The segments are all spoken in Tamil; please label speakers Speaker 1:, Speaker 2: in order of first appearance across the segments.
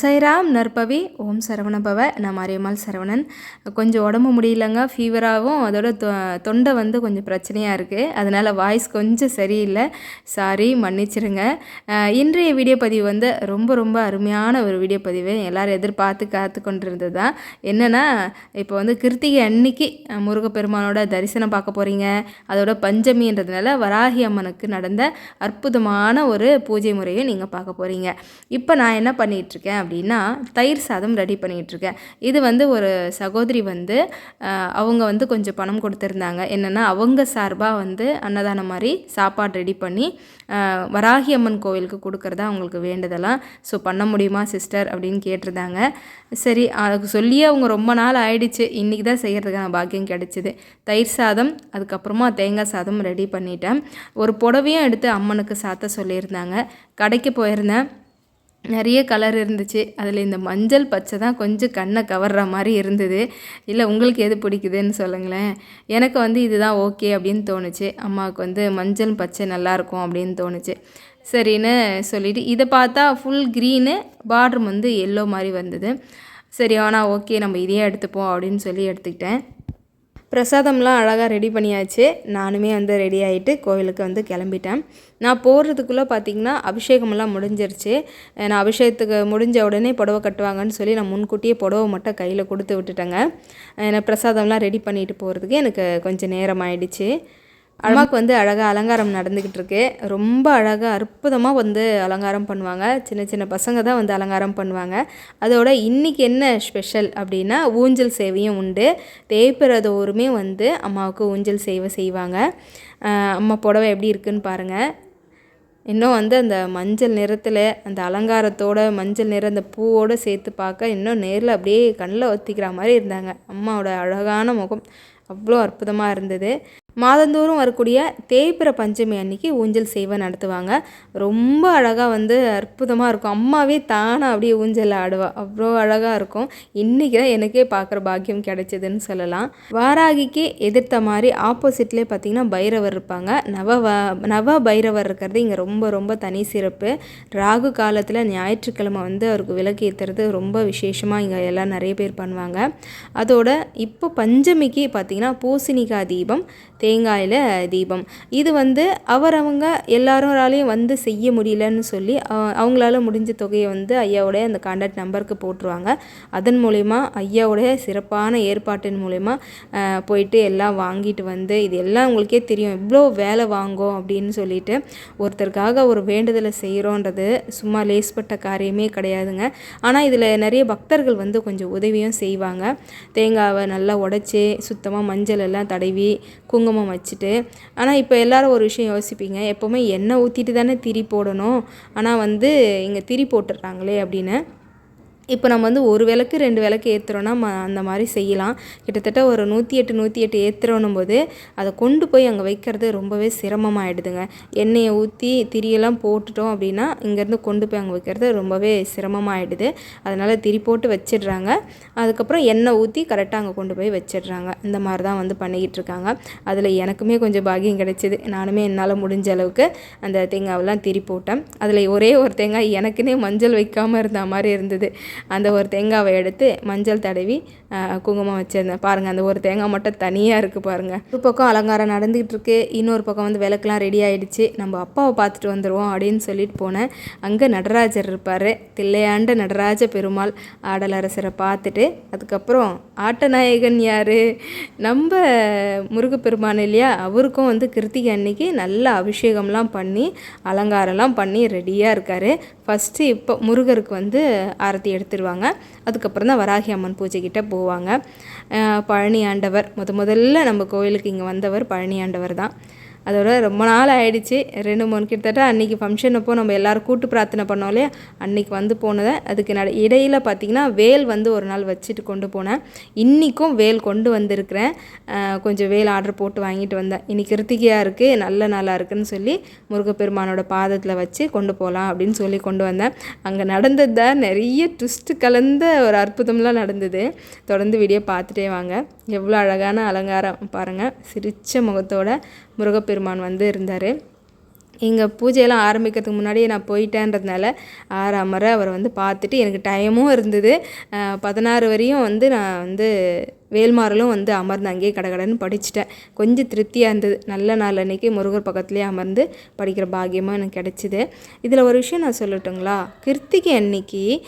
Speaker 1: சைராம் நற்பவி ஓம் சரவணபவ நான் மாரியம்மாள் சரவணன். கொஞ்சம் உடம்பு முடியலங்க ஃபீவராகவும் அதோட தொ தொண்டை வந்து கொஞ்சம் பிரச்சனையாக இருக்குது அதனால் வாய்ஸ் கொஞ்சம் சரியில்லை. சாரி மன்னிச்சிருங்க. இன்றைய வீடியோ பதிவு வந்து ரொம்ப ரொம்ப அருமையான ஒரு வீடியோ பதிவு. எல்லோரும் எதிர்பார்த்து காத்து கொண்டிருந்தது தான் என்னென்னா இப்போ வந்து கிருத்திகை அன்னைக்கு முருகப்பெருமானோட தரிசனம் பார்க்க போகிறீங்க அதோட பஞ்சமின்றதுனால வராகி அம்மனுக்கு நடந்த அற்புதமான ஒரு பூஜை முறையும் நீங்கள் பார்க்க போகிறீங்க இப்போ நான் என்ன பண்ணிகிட்ருக்கேன் அப்படின்னா தயிர் சாதம் ரெடி பண்ணிகிட்ருக்கேன். இது வந்து ஒரு சகோதரி வந்து அவங்க வந்து கொஞ்சம் பணம் கொடுத்துருந்தாங்க. என்னென்னா அவங்க சார்பாக வந்து அன்னதானம் மாதிரி சாப்பாடு ரெடி பண்ணி வராகி அம்மன் கோவிலுக்கு கொடுக்குறதா அவங்களுக்கு வேண்டுதலாம் ஸோ பண்ண முடியுமா சிஸ்டர் அப்படின்னு கேட்டிருந்தாங்க. சரி அதுக்கு சொல்லியே அவங்க ரொம்ப நாள் ஆயிடுச்சு. இன்றைக்கி தான் செய்கிறதுக்கான பாக்கியம் கிடச்சிது. தயிர் சாதம் அதுக்கப்புறமா தேங்காய் சாதம் ரெடி பண்ணிட்டேன். ஒரு புடவையும் எடுத்து அம்மனுக்கு சாத்த சொல்லியிருந்தாங்க. கடைக்கு போயிருந்தேன். நிறைய கலர் இருந்துச்சு. அதில் இந்த மஞ்சள் பச்சை தான் கொஞ்சம் கண்ணை கவர்ற மாதிரி இருந்தது. இல்லை உங்களுக்கு எது பிடிக்குதுன்னு சொல்லுங்களேன். எனக்கு வந்து இதுதான் ஓகே அப்படின்னு தோணுச்சு. அம்மாவுக்கு வந்து மஞ்சள் பச்சை நல்லாயிருக்கும் அப்படின்னு தோணுச்சு. சரின்னு சொல்லிவிட்டு இதை பார்த்தா ஃபுல் க்ரீனு பார்டர் வந்து எல்லோ மாதிரி வந்தது. சரி ஆனால் ஓகே நம்ம இதையே எடுத்துப்போம் அப்படின்னு சொல்லி எடுத்துக்கிட்டேன். பிரசாதம்லாம் அழகாக ரெடி பண்ணியாச்சு. நானுமே வந்து ரெடி ஆகிட்டு கோவிலுக்கு வந்து கிளம்பிட்டேன். நான் போகிறதுக்குள்ளே பார்த்திங்கன்னா அபிஷேகமெல்லாம் முடிஞ்சிருச்சு. நான் அபிஷேகத்துக்கு முடிஞ்ச உடனே புடவை கட்டுவாங்கன்னு சொல்லி நான் முன்கூட்டியே புடவை மட்டும் கையில் கொடுத்து விட்டுட்டேங்க. எனக்கு பிரசாதம்லாம் ரெடி பண்ணிட்டு போகிறதுக்கு எனக்கு கொஞ்சம் நேரம் ஆயிடுச்சு. அம்மாவுக்கு வந்து அழகாக அலங்காரம் நடந்துக்கிட்டு இருக்கு ரொம்ப அழகாக அற்புதமாக வந்து அலங்காரம் பண்ணுவாங்க. சின்ன சின்ன பசங்க தான் வந்து அலங்காரம் பண்ணுவாங்க. அதோட இன்றைக்கி என்ன ஸ்பெஷல் அப்படின்னா ஊஞ்சல் சேவையும் உண்டு. தேய்பிறதோறுமே வந்து அம்மாவுக்கு ஊஞ்சல் சேவை செய்வாங்க. அம்மா புடவை எப்படி இருக்குன்னு பாருங்கள் இன்னும் வந்து அந்த மஞ்சள் நிறத்தில் அந்த அலங்காரத்தோட மஞ்சள் நிற அந்த பூவோடு சேர்த்து பார்க்க இன்னும் நேரில் அப்படியே கண்ணில் ஒத்திக்கிற மாதிரி இருந்தாங்க. அம்மாவோட அழகான முகம் அவ்வளோ அற்புதமாக இருந்தது. மாதந்தோறும் வரக்கூடிய தேய்பிற பஞ்சமி அன்னைக்கு ஊஞ்சல் சேவை நடத்துவாங்க. ரொம்ப அழகாக வந்து அற்புதமாக இருக்கும். அம்மாவே தானாக அப்படியே ஊஞ்சல் ஆடுவா. அவ்வளோ அழகாக இருக்கும். இன்றைக்கி தான் எனக்கே பார்க்குற பாக்கியம் கிடைச்சதுன்னு சொல்லலாம். வாராகிக்கு எதிர்த்த மாதிரி ஆப்போசிட்லேயே பார்த்தீங்கன்னா பைரவர் இருப்பாங்க. நவ வ- நவ பைரவர் இருக்கிறது இங்கே ரொம்ப ரொம்ப தனி சிறப்பு. ராகு காலத்தில் ஞாயிற்றுக்கிழமை வந்து அவருக்கு விளக்கு ஏற்றுறது ரொம்ப விசேஷமாக இங்கே எல்லாம் நிறைய பேர் பண்ணுவாங்க. அதோட இப்போ பஞ்சமிக்கு பார்த்தீங்கன்னா பூசணிக்காய் தீபம் தேங்காயில் தீபம். இது வந்து அவரவங்க எல்லாராலையும் வந்து செய்ய முடியலன்னு சொல்லி அவங்களால முடிஞ்ச தொகையை வந்து ஐயாவுடைய அந்த கான்டாக்ட் நம்பருக்கு போட்டுருவாங்க. அதன் மூலிமா ஐயாவுடைய சிறப்பான ஏற்பாட்டின் மூலிமா போயிட்டு எல்லாம் வாங்கிட்டு வந்து இது எல்லாம் உங்களுக்கே தெரியும். இவ்வளோ வேலை வாங்கும் அப்படின்னு சொல்லிட்டு ஒருத்தருக்காக ஒரு வேண்டுதலை செய்கிறோன்றது சும்மா லேஸ்பட்ட காரியமே கிடையாதுங்க. ஆனால் இதில் நிறைய பக்தர்கள் வந்து கொஞ்சம் உதவியும் செய்வாங்க. தேங்காவை நல்லா உடச்சி சுத்தமாக மஞ்சள் எல்லாம் தடவி குங்குமம் வச்சுட்டு. ஆனால் இப்போ எல்லாரும் ஒரு விஷயம் யோசிப்பீங்க. எப்போவுமே எண்ணெய் ஊற்றிட்டு தானே திரி போடணும். ஆனால் வந்து இங்கே திரி போட்டுடுறாங்களே அப்படின்னு. இப்போ நம்ம வந்து ஒரு விளக்கு ரெண்டு விளக்கு ஏற்றுறோன்னா ம அந்த மாதிரி செய்யலாம். கிட்டத்தட்ட ஒரு நூற்றி எட்டு நூற்றி எட்டு ஏற்றுறோன்னும் போது அதை கொண்டு போய் அங்கே வைக்கிறது ரொம்பவே சிரமமாயிடுதுங்க. எண்ணெயை ஊற்றி திரியெல்லாம் போட்டுட்டோம் அப்படின்னா இங்கேருந்து கொண்டு போய் அங்கே வைக்கிறது ரொம்பவே சிரமமாயிடுது. அதனால் திரி போட்டு வச்சிடுறாங்க. அதுக்கப்புறம் எண்ணெய் ஊற்றி கரெக்டாக அங்கே கொண்டு போய் வச்சிடுறாங்க. இந்த மாதிரி தான் வந்து பண்ணிக்கிட்டு இருக்காங்க. அதில் எனக்குமே கொஞ்சம் பாக்கியம் கிடைச்சிது. நானுமே என்னால் முடிஞ்ச அளவுக்கு அந்த தேங்காவெல்லாம் திரி போட்டேன். அதில் ஒரே ஒரு தேங்காய் எனக்குன்னே மஞ்சள் வைக்காமல் இருந்த மாதிரி இருந்தது. அந்த ஒரு தேங்காவை எடுத்து மஞ்சள் தடவி குங்குமம் வச்சுருந்தேன் பாருங்கள் அந்த ஒரு தேங்காய் மட்டும் தனியாக இருக்குது பாருங்கள் ஒரு பக்கம் அலங்காரம் நடந்துகிட்டு இருக்கு இன்னொரு பக்கம் வந்து விளக்குலாம் ரெடி ஆகிடுச்சு நம்ம அப்பாவை பார்த்துட்டு வந்துடுவோம் அப்படின்னு சொல்லிட்டு போனேன். அங்கே நடராஜர் இருப்பார் தில்லையாண்ட நடராஜ பெருமாள் ஆடலரசரை பார்த்துட்டு அதுக்கப்புறம் ஆட்டநாயகன் யார்? நம்ம முருகப்பெருமான் இல்லையா? அவருக்கும் வந்து கிருத்திகை அன்னைக்கு நல்ல அபிஷேகம்லாம் பண்ணி அலங்காரம்லாம் பண்ணி ரெடியாக இருக்கார். ஃபஸ்ட்டு இப்போ முருகருக்கு வந்து ஆரத்தி எடுத்து எடுத்துருவாங்க அதுக்கப்புறம் தான் வராகி அம்மன் பூஜைக்கிட்ட போவாங்க. பழனி ஆண்டவர் முத முதல்ல நம்ம கோயிலுக்கு இங்கே வந்தவர் பழனி ஆண்டவர் தான். அதோட ரொம்ப நாள் ஆயிடுச்சு. ரெண்டு மூணு கிட்டத்தட்ட அன்றைக்கி ஃபங்க்ஷன் அப்போ நம்ம எல்லாரும் கூட்டு பிரார்த்தனை பண்ணோம் இல்லையா? அன்றைக்கி வந்து போனதை. அதுக்கு நட இடையில் பார்த்திங்கன்னா வேல் வந்து ஒரு நாள் வச்சுட்டு கொண்டு போனேன். இன்றைக்கும் வேல் கொண்டு வந்திருக்கிறேன். கொஞ்சம் வேல் ஆர்டர் போட்டு வாங்கிட்டு வந்தேன். இன்னைக்கு கிருத்திகையாக இருக்குது நல்ல நாளாக இருக்குன்னு சொல்லி முருகப்பெருமானோட பாதத்தில் வச்சு கொண்டு போகலாம் அப்படின்னு சொல்லி கொண்டு வந்தேன். அங்கே நடந்தது தான் நிறைய ட்விஸ்ட்டு கலந்த ஒரு அற்புதம்லாம் நடந்தது. தொடர்ந்து வீடியோ பார்த்துட்டே வாங்க. எவ்வளோ அழகான அலங்காரம் பாருங்கள் சிரித்த முகத்தோட முருகப்பெருமான் வந்து இருந்தார். இங்கே பூஜையெல்லாம் ஆரம்பிக்கிறதுக்கு முன்னாடியே நான் போயிட்டேன்றதுனால ஆறாமற அவரை வந்து பார்த்துட்டு எனக்கு டைமும் இருந்தது. பதினாறு வரையும் வந்து நான் வந்து வேல்மாறலும் வந்து அமர்ந்து அங்கேயே கடகடன்னு படிச்சிட்டேன். கொஞ்சம் திருப்தியாக இருந்தது. நல்ல நாள் அன்னைக்கு முருகர் பக்கத்துலேயே அமர்ந்து படிக்கிற பாக்கியமாக எனக்கு கிடச்சிது. இதில் ஒரு விஷயம் நான் சொல்லட்டுங்களா? கிருத்திகை அன்னைக்கு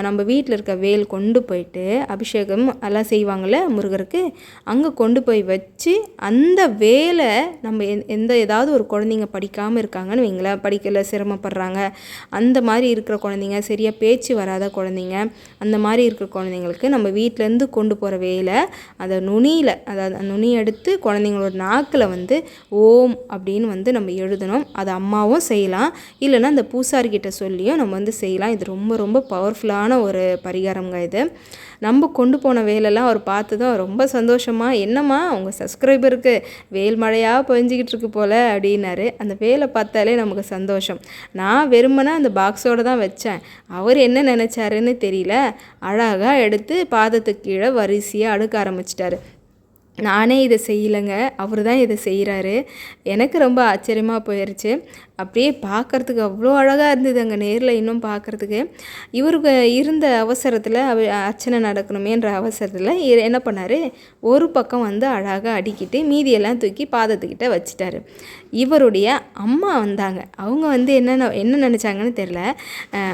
Speaker 1: நம்ம வீட்டில் இருக்க வேல் கொண்டு போயிட்டு அபிஷேகம் எல்லாம் செய்வாங்கள்ல முருகருக்கு? அங்கே கொண்டு போய் வச்சு அந்த வேலை நம்ம எந்- எந்த ஏதாவது ஒரு குழந்தைங்க படிக்காமல் இருக்காங்கன்னு வைங்களேன். படிக்கல சிரமப்படுறாங்க. அந்த மாதிரி இருக்கிற குழந்தைங்க சரியாக பேச்சு வராத குழந்தைங்க அந்த மாதிரி இருக்கிற குழந்தைங்களுக்கு நம்ம வீட்டிலேருந்து கொண்டு போகிற வேலை அதை நுனியில் அதாவது அந்த நுனி எடுத்து குழந்தைங்களோட நாக்கில் வந்து ஓம் அப்படின்னு வந்து நம்ம எழுதணும். அது அம்மாவும் செய்யலாம். இல்லைன்னா அந்த பூசாரிக்கிட்ட சொல்லியும் நம்ம வந்து செய்யலாம். இது ரொம்ப ரொம்ப பவர்ஃபுல்லான ஒரு பரிகாரங்க இது. நம்ம கொண்டு போன வேலைலாம் அவர் பார்த்ததும் ரொம்ப சந்தோஷமாக என்னம்மா உங்கள் சப்ஸ்கிரைபருக்கு வேல் மழையாக பொழிஞ்சிக்கிட்டு இருக்கு போல் அப்படின்னாரு. அந்த வேலை பார்த்தாலே நமக்கு சந்தோஷம். நான் வெறுமனே அந்த பாக்ஸோடு தான் வச்சேன். அவர் என்ன நினச்சாருன்னு தெரியல. அழகாக எடுத்து பாதத்துக்கு கீழே வரிசையாக அடுக்க ஆரம்பிச்சிட்டாரு. நானே இதை செய்யலைங்க அவர் தான் இதை செய்கிறாரு எனக்கு ரொம்ப ஆச்சரியமாக போயிடுச்சு அப்படியே பார்க்கறதுக்கு அவ்வளோ அழகாக இருந்தது அங்கே நேரில் இன்னும் பார்க்குறதுக்கு. இவருக்கு இருந்த அவசரத்தில் அவ அர்ச்சனை நடக்கணுமேன்ற அவசரத்தில் என்ன பண்ணார்? ஒரு பக்கம் வந்து அழகாக அடிக்கிட்டு மீதியெல்லாம் தூக்கி பாதத்துக்கிட்ட வச்சிட்டாரு. இவருடைய அம்மா வந்தாங்க. அவங்க வந்து என்னென்ன என்ன நினச்சாங்கன்னு தெரில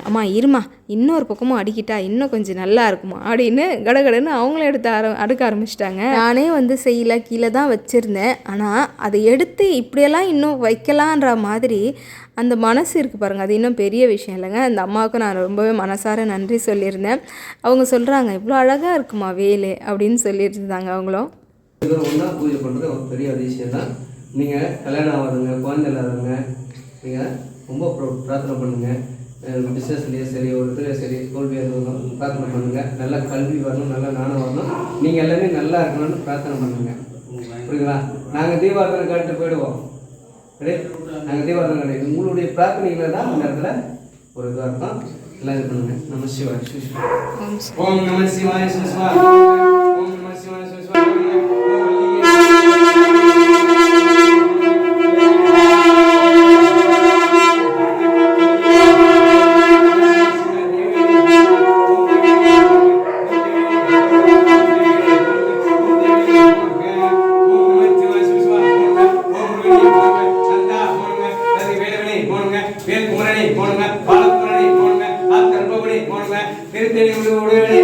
Speaker 1: அம்மா இருமா இன்னொரு பக்கமும் அடிக்கிட்டா இன்னும் கொஞ்சம் நல்லா இருக்குமா? அப்படின்னு கடகடன்னு அவங்களும் எடுத்து ஆர அடுக்க ஆரம்பிச்சிட்டாங்க. நானே வந்து செய்யல கீழே தான் வச்சுருந்தேன். ஆனால் அதை எடுத்து இப்படியெல்லாம் இன்னும் வைக்கலான்ற மாதிரி அந்த மனசு இருக்குது பாருங்கள் அது இன்னும் பெரிய விஷயம் இல்லைங்க. அந்த அம்மாவுக்கு நான் ரொம்பவே மனசார நன்றி சொல்லியிருந்தேன். அவங்க சொல்கிறாங்க இவ்வளோ அழகாக இருக்குமா வேலு? அப்படின்னு சொல்லியிருந்தாங்க அவங்களும்.
Speaker 2: ஒன்றா பூஜை பண்ணுறது ஒரு பெரிய அதிசயம் தான். நீங்கள் கல்யாணம் ஆகாதவங்க குழந்தை இல்லாதவங்க நீங்கள் ரொம்ப பிரார்த்தனை பண்ணுங்கள் பிஸ்னஸ்லேயும் சரி ஒரு இதுலேயும் சரி தோல்வியாக இருந்தாலும் பிரார்த்தனை பண்ணுங்கள் நல்ல கல்வி வரணும் நல்ல நாணம் வரணும். நீங்கள் எல்லாமே நல்லா இருக்கணும்னு பிரார்த்தனை பண்ணுங்க. புரியுங்களா நாங்கள் தீபாவளி காட்டு போயிடுவோம். ரெடி நாங்கள் தீபாவளி காட்டு உங்களுடைய பிரார்த்தனைகளை தான் அந்த இடத்துல ஒரு இதுவாக இருக்கும். எல்லாம் இது பண்ணுங்க. நம சிவாய் சிவ சிவாய். ஓம் நம சிவாய சிவ சிவாய. ஓம் நம சிவாய சிவ திருத்தணி உடையவனே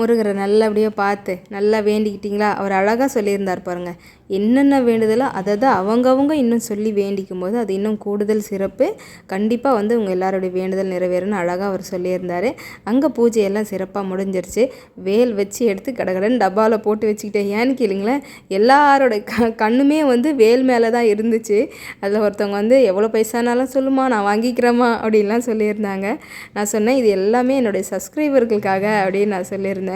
Speaker 1: முருகரை நல்லபடியாக பார்த்து நல்லா வேண்டிக்கிட்டிங்களா? அவர் அழகாக சொல்லியிருந்தார் பாருங்கள் என்னென்ன வேண்டுதலோ அதை தான் அவங்கவுங்க இன்னும் சொல்லி வேண்டிக்கும் போது அது இன்னும் கூடுதல் சிறப்பு. கண்டிப்பாக வந்து உங்கள் எல்லாருடைய வேண்டுதல் நிறைவேறும்னு அழகாக அவர் சொல்லியிருந்தார். அங்கே பூஜையெல்லாம் சிறப்பாக முடிஞ்சிருச்சு. வேல் வச்சு எடுத்து கடகடன்னு டப்பாவில் போட்டு வச்சுக்கிட்டேன். ஏன்னு கேளுங்களேன் எல்லாரோட க கண்ணுமே வந்து வேல் மேலே தான் இருந்துச்சு. அதில் ஒருத்தவங்க வந்து எவ்வளோ பைசானாலும் சொல்லுமா நான் வாங்கிக்கிறேம்மா அப்படின்லாம் சொல்லியிருந்தாங்க. நான் சொன்னேன் இது எல்லாமே என்னுடைய சப்ஸ்கிரைபர்களுக்காக அப்படின்னு நான் சொல்லியிருந்தேன்.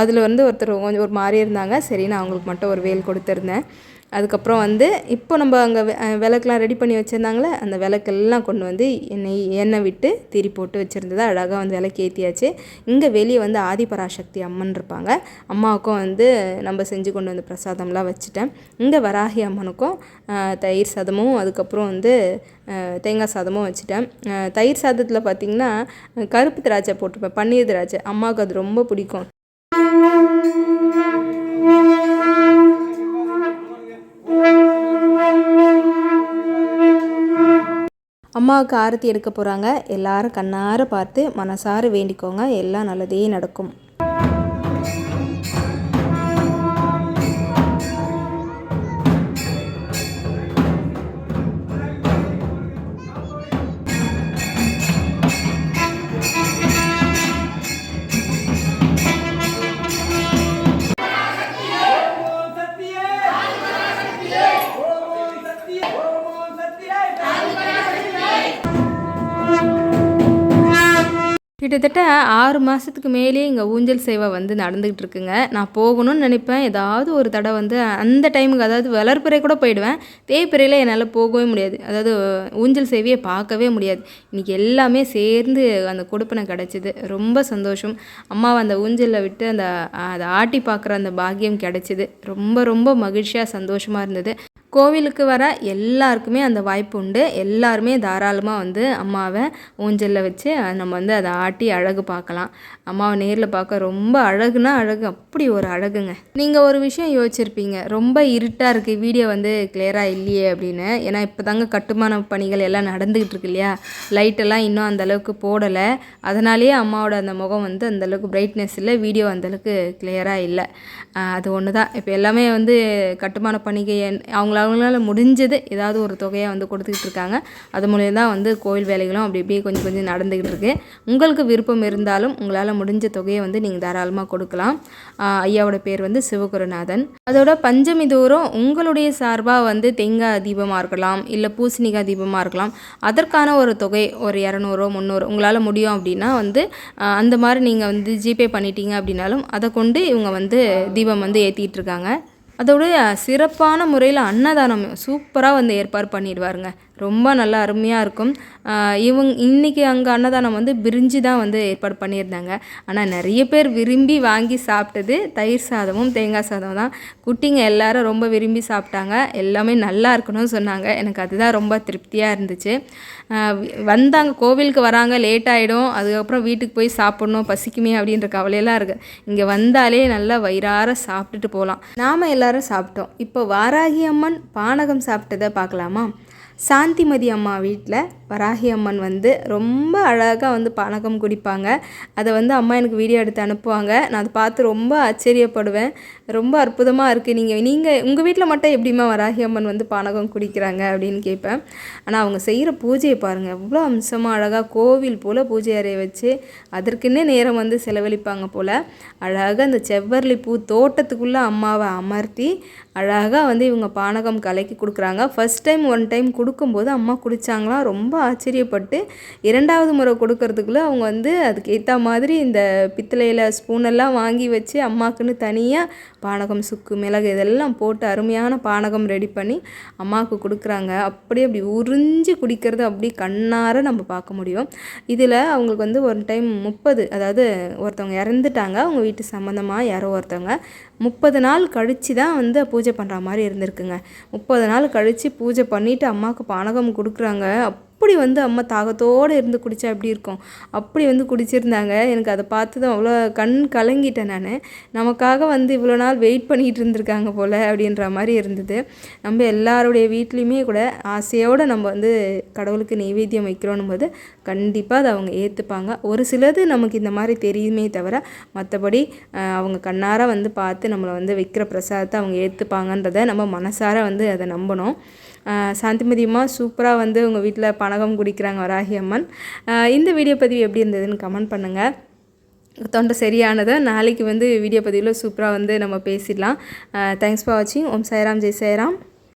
Speaker 1: அதில் வந்து ஒருத்தர் கொஞ்சம் ஒரு மாதிரி இருந்தாங்க சரி நான் அவங்களுக்கு மட்டும் ஒரு வேல் கொடுத்துருந்தேன். அதுக்கப்புறம் வந்து இப்போ நம்ம அங்கே விளக்கெலாம் ரெடி பண்ணி வச்சுருந்தாங்களே அந்த விளக்கெல்லாம் கொண்டு வந்து எண்ணெய் எண்ணெய் விட்டு திரி போட்டு வச்சுருந்தது அழகாக வந்து விளக்கு ஏற்றியாச்சு இங்கே வெளியே வந்து ஆதிபராசக்தி அம்மன் இருப்பாங்க. அம்மாவுக்கும் வந்து நம்ம செஞ்சு கொண்டு வந்து பிரசாதம்லாம் வச்சுட்டேன். இங்கே வராகி அம்மனுக்கும் தயிர் சாதமும் அதுக்கப்புறம் வந்து தேங்காய் சாதமும் வச்சுட்டேன். தயிர் சாதத்தில் பார்த்திங்கன்னா கருப்பு திராட்சை போட்டுப்பேன் பன்னீர் திராட்சை. அம்மாவுக்கு அது ரொம்ப பிடிக்கும். அம்மாவுக்கு ஆரத்தி எடுக்க போகிறாங்க எல்லாரும் கண்ணார பார்த்து மனசார வேண்டிக்கோங்க. எல்லாம் நல்லதே நடக்கும். கிட்டத்தட்ட ஆறு மாதத்துக்கு மேலேயே இங்கே ஊஞ்சல் சேவை வந்து நடந்துக்கிட்டு இருக்குங்க. நான் போகணும்னு நினைப்பேன். ஏதாவது ஒரு தடவை வந்து அந்த டைமுக்கு அதாவது வளர்ப்புறை கூட போயிடுவேன். தேய்பிறையில் என்னால் போகவே முடியாது. அதாவது ஊஞ்சல் சேவையை பார்க்கவே முடியாது. இன்றைக்கி எல்லாமே சேர்ந்து அந்த கொடுப்பனை கிடச்சிது. ரொம்ப சந்தோஷம். அம்மாவை அந்த ஊஞ்சலில் விட்டு அந்த அதை ஆட்டி பார்க்குற அந்த பாக்கியம் கிடச்சிது. ரொம்ப ரொம்ப மகிழ்ச்சியாக சந்தோஷமாக இருந்தது. கோவிலுக்கு வர எல்லாருக்குமே அந்த வாய்ப்பு உண்டு. எல்லாருமே தாராளமாக வந்து அம்மாவை ஊஞ்சலில் வச்சு நம்ம வந்து அதை ஆட்டி அழகு பார்க்கலாம். அம்மாவை நேரில் பார்க்க ரொம்ப அழகுனா அழகு. அப்படி ஒரு அழகுங்க. நீங்கள் ஒரு விஷயம் யோசிச்சிருப்பீங்க. ரொம்ப இருட்டாக இருக்குது வீடியோ வந்து கிளியராக இல்லையே அப்படின்னு. ஏன்னா இப்போ தாங்க கட்டுமான பணிகள் எல்லாம் நடந்துக்கிட்டு இருக்கு இல்லையா? லைட்டெல்லாம் இன்னும் அந்தளவுக்கு போடலை. அதனாலேயே அம்மாவோட அந்த முகம் வந்து அந்தளவுக்கு பிரைட்னஸ் இல்லை வீடியோ அந்தளவுக்கு கிளியராக இல்லை. அது ஒன்று தான் இப்போ எல்லாமே வந்து கட்டுமான பணிகை அவங்கள அவங்கள அவங்களால முடிஞ்சது ஏதாவது ஒரு தொகையை வந்து கொடுத்துக்கிட்டு இருக்காங்க. அது மூலியம் தான் வந்து கோவில் வேலைகளும் அப்படி இப்படியே கொஞ்சம் கொஞ்சம் நடந்துக்கிட்டு இருக்கு. உங்களுக்கு விருப்பம் இருந்தாலும் உங்களால் முடிஞ்ச தொகையை வந்து நீங்கள் தாராளமாக கொடுக்கலாம். ஐயாவோட பேர் வந்து சிவகுருநாதன். அதோட பஞ்சமி தூரம் உங்களுடைய சார்பாக வந்து தேங்காய் தீபமாக இருக்கலாம் இல்லை பூசணிக்காய் தீபமாக இருக்கலாம். அதற்கான ஒரு தொகை ஒரு இரநூறோ முந்நூறு உங்களால் முடியும் அப்படின்னா வந்து அந்த மாதிரி நீங்கள் வந்து ஜிபே பண்ணிட்டீங்க அப்படின்னாலும் அதை கொண்டு இவங்க வந்து தீபம் வந்து ஏற்றிக்கிட்டு இருக்காங்க. அதோடு சிறப்பான முறையில் அன்னதானம் சூப்பராக வந்து ஏற்பாடு பண்ணிடுவாருங்க. ரொம்ப நல்லா அருமையாக இருக்கும். இவங்க இன்றைக்கி அங்கே அன்னதானம் வந்து பிரிஞ்சு தான் வந்து ஏற்பாடு பண்ணியிருந்தாங்க. ஆனால் நிறைய பேர் விரும்பி வாங்கி சாப்பிட்டது தயிர் சாதமும் தேங்காய் சாதம் தான். குட்டிங்க எல்லாரும் ரொம்ப விரும்பி சாப்பிட்டாங்க. எல்லாமே நல்லா இருக்கணும்னு சொன்னாங்க. எனக்கு அதுதான் ரொம்ப திருப்தியாக இருந்துச்சு. வந்தாங்க கோவிலுக்கு வராங்க லேட் ஆகிடும் அதுக்கப்புறம் வீட்டுக்கு போய் சாப்பிட்ணும் பசிக்குமே அப்படின்ற கவலையெல்லாம் இருக்குது இங்கே வந்தாலே நல்லா வயிறார சாப்பிட்டுட்டு போகலாம் நாம் எல்லாரும் சாப்பிட்டோம். இப்போ வாராகி அம்மன் பானகம் சாப்பிட்டதை பார்க்கலாமா? சாந்திமதி அம்மா வீட்டில் வராகி அம்மன் வந்து ரொம்ப அழகாக வந்து பானகம் குடிப்பாங்க. அதை வந்து அம்மா எனக்கு வீடியோ எடுத்து அனுப்புவாங்க. நான் அதை பார்த்து ரொம்ப ஆச்சரியப்படுவேன். ரொம்ப அற்புதமாக இருக்குது நீங்கள் நீங்கள் உங்கள் வீட்டில் மட்டும் எப்படிம்மா வராகி அம்மன் வந்து பானகம் குடிக்கிறாங்க அப்படின்னு கேட்பேன். ஆனால் அவங்க செய்கிற பூஜையை பாருங்கள் எவ்வளோ அம்சமாக அழகாக கோவில் போல் பூஜை அறையை வச்சு அதற்குன்னே நேரம் வந்து செலவழிப்பாங்க போல். அழகாக அந்த செவ்வரளி பூ தோட்டத்துக்குள்ளே அம்மாவை அமர்த்தி அழகாக வந்து இவங்க பானகம் கலக்கி கொடுக்குறாங்க. ஃபஸ்ட் டைம் ஒன் டைம் கொடுக்கும்போது அம்மா குடித்தாங்களாம் ரொம்ப ஆச்சரியப்பட்டு இரண்டாவது முறை கொடுக்கறதுக்குள்ளே அவங்க வந்து அதுக்கு ஏற்ற மாதிரி இந்த பித்தளையில் ஸ்பூனெல்லாம் வாங்கி வச்சு அம்மாக்குன்னு தனியாக பானகம் சுக்கு மிளகு இதெல்லாம் போட்டு அருமையான பானகம் ரெடி பண்ணி அம்மாவுக்கு கொடுக்குறாங்க. அப்படியே அப்படி உறிஞ்சி குடிக்கிறது அப்படி கண்ணார நம்ம பார்க்க முடியும். இதில் அவங்களுக்கு வந்து ஒரு டைம் முப்பது அதாவது ஒருத்தவங்க இறந்துட்டாங்க. அவங்க வீட்டு சம்மந்தமாக யாரோ ஒருத்தவங்க முப்பது நாள் கழித்து தான் வந்து பூஜை பண்ணுற மாதிரி இருந்திருக்குங்க. முப்பது நாள் கழித்து பூஜை பண்ணிவிட்டு அம்மாவுக்கு பானகம் கொடுக்குறாங்க. அப்படி வந்து அம்மா தாகத்தோடு இருந்து குடித்தா எப்படி இருக்கும்? அப்படி வந்து குடிச்சிருந்தாங்க. எனக்கு அதை பார்த்து தான் அவ்வளோ கண் கலங்கிட்டேன் நான். நமக்காக வந்து இவ்வளோ நாள் வெயிட் பண்ணிகிட்டு இருந்திருக்காங்க போல் அப்படின்ற மாதிரி இருந்தது. நம்ம எல்லாருடைய வீட்லேயுமே கூட ஆசையோடு நம்ம வந்து கடவுளுக்கு நெய்வேத்தியம் வைக்கிறோன்னும் போது கண்டிப்பாக அதை அவங்க ஏற்றுப்பாங்க ஒரு சிலது நமக்கு இந்த மாதிரி தெரியுமே தவிர மற்றபடி அவங்க கண்ணார வந்து பார்த்து நம்மளை வந்து வைக்கிற பிரசாதத்தை அவங்க ஏற்றுப்பாங்கன்றதை நம்ம மனசார வந்து அதை நம்பணும். அஹ், சாந்திமதி அம்மா சூப்பராக வந்து உங்கள் வீட்டில் பனகம் குடிக்கிறாங்க வராகி அம்மன். இந்த வீடியோ பதிவு எப்படி இருந்ததுன்னு கமெண்ட் பண்ணுங்கள் தொண்டை சரியானதை நாளைக்கு வந்து வீடியோ பதிவில் சூப்பராக வந்து நம்ம பேசிடலாம். தேங்க்ஸ் ஃபார் வாட்சிங் ஓம் சாய்ராம் ஜெய் சாய்ராம்.